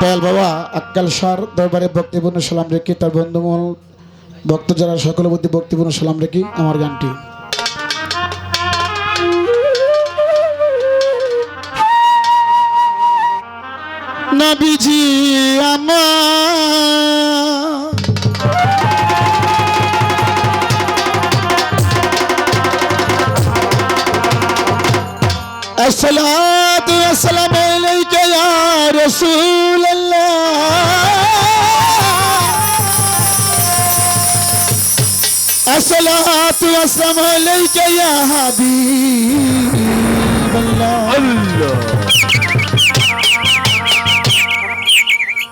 দয়াল বাবা, আক্কাল সার, দরবারে ভক্তিপূর্ণ সালাম রেখি তার বন্ধুমূল ভক্ত যারা সকল বুদ্ধি ভক্তিপূর্ণ সালাম রেখি আমার গানটি। নবীজি আমার। আসসালাতু আসসালামু الصلاة والسلام عليك يا حبيب الله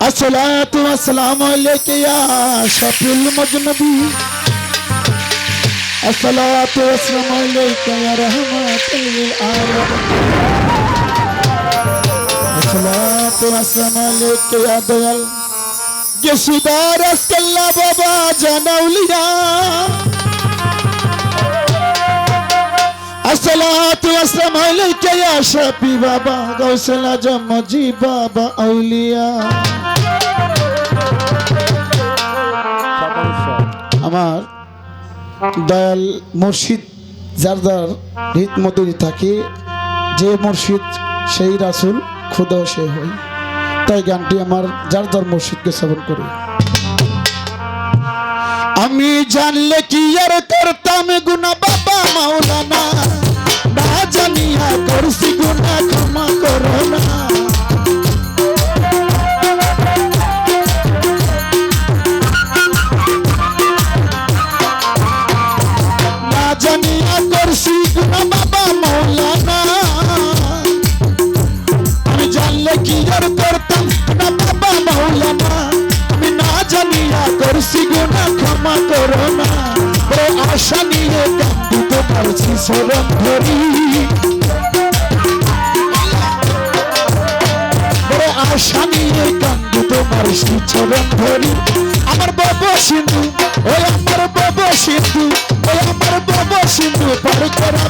الصلاة والسلام عليك يا شفيع المجنبي الصلاة والسلام عليك يا رحمة للعالمين الصلاة আমার দয়াল মুর্শিদ যার যার হৃদমতুরি থাকে যে মুর্শিদ সেই রাসুল। খুদাও সে হই তাই গানটি আমার যার যার মসজিদকে শ্রবণ করি। আমি জানলে কি আর করতাম গুনা বাবা মাওলানা? না জানিয়া করছি গুনা ক্ষমা করো না না। করছি গুনা ক্ষমা করো না। ও আশা নিয়ে কান্দু তোমার শিশরণ ধরি। বড় আশা নিয়ে কান্দু তোমার শিশরণ ধরি। আমার বাবা সিন্ধু, ওই আমার বাবা সিন্ধু, ওই আমার বাবা সিন্ধু, পার করাবে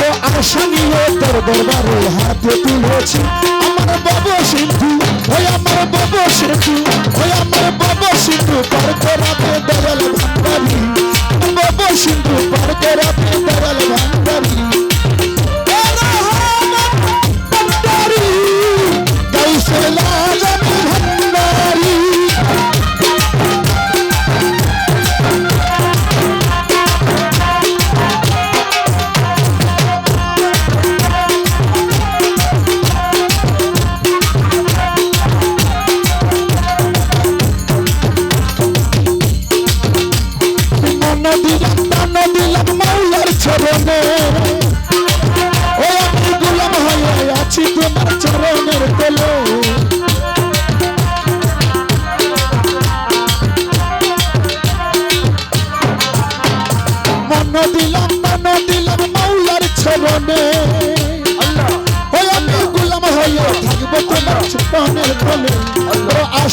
ও আশা নিয়ে তোর দরবারে হাতে তুলেছি। আমার বাবা সিন্ধু, ওই আমার বাবা সিন্ধু, ওই আমার বাবা সিন্ধু, পার করাতে দয়াল ভান্ডারি। বাবা সিন্ধু, পার করাতে দয়াল ভান্ডারি।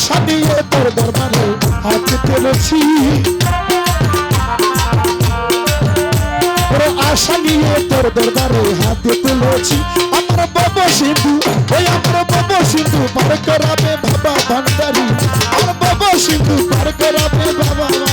আশা দিয়ে তোর দরবারে হাত তুলেছি। আশা নিয়ে তোর দরবারে হাতে তুলেছি। আমার বাবা সিন্ধু, ওই আমার বাবা সিন্ধু, পার করাবে বাবা ভান্ডারি। আমার বাবা সিন্ধু, পার করাবে বাবা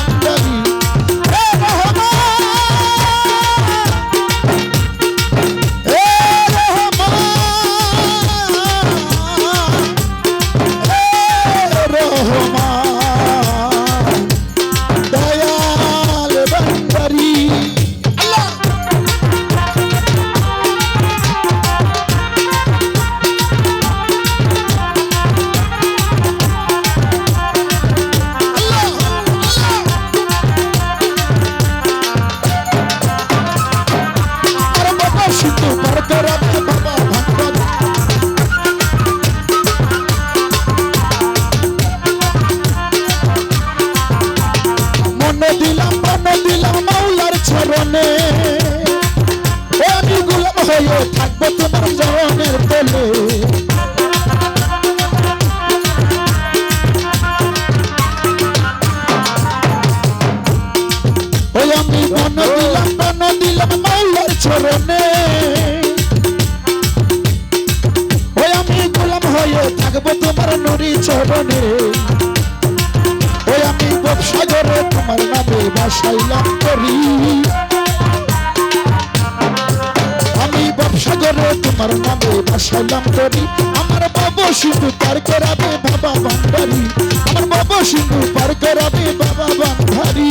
নামে বাসাইলাম করি। আমি ব্যবসাগরে তোমার নামে বাসাইলাম করি। আমার বাবা সিন্ধু পার করাবে বাবা বান্ধারি আমার বাবা সিন্ধু পার করাবে বাবা বান্ধারি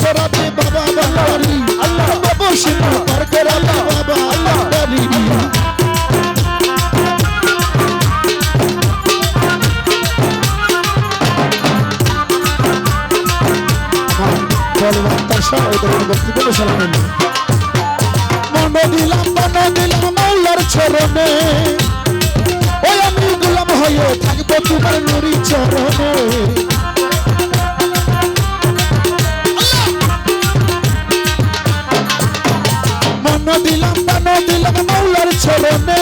মনে দিলাম মনে দিলাম মৌলার চরণে। ওই আমি গোলাম হয়ে থাকব তোমার নুরি চরণে। মন দিলাম মন দিলাম মৌলার চরণে।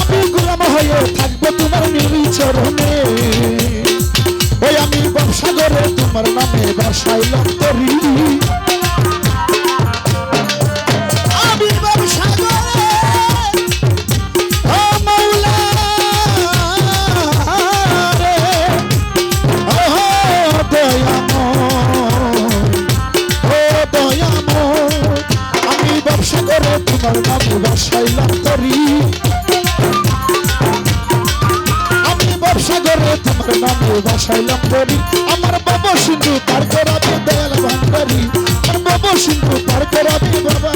আমি গোলাম হয়ে থাকব তোমার নুরি চরণে। ওই আমি করে তোমার নামে বাসাইলাম তরি বাসাইলাম তরি আমার বাবা সিন্ধু, তার করাবে দয়াল ভান্ডারি আমার বাবা সিন্ধু, তার করাবে বাবা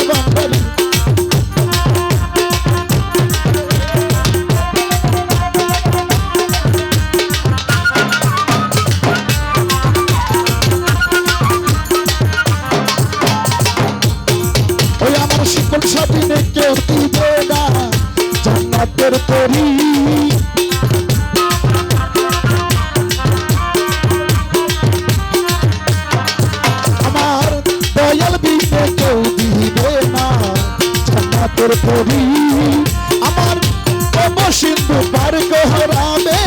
তরি আমার কব সিন্ধু পার গহরাবে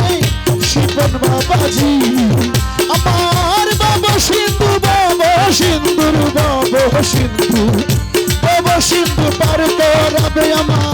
শিবন বাবাজি। আমার বাবা সিন্ধু বাবা সিন্ধুর বাবা সিন্ধু বাবা সিন্ধু পার করাবে আমার